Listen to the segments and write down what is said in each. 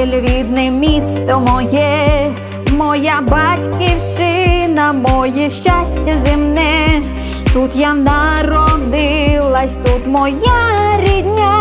Звягель, рідне місто моє, моя батьківщина, моє щастя земне. Тут я народилась, тут моя рідня,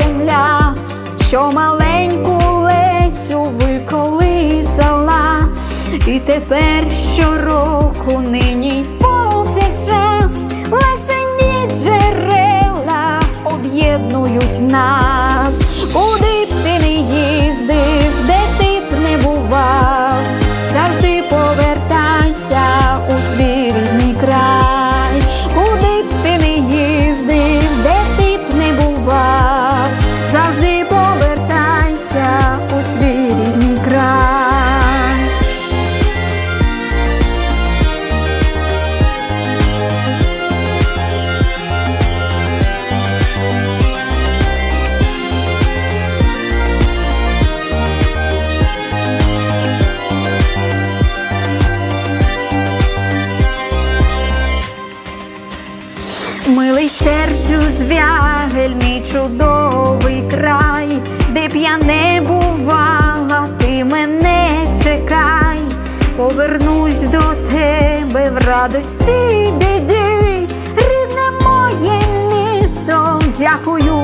земля, що маленьку Лесю виколисала, і тепер щороку нині Милий серцю звягель, мій чудовий край, де б я не бувала, ти мене чекай, повернусь до тебе в радості й біді, рідне моє місто, дякую.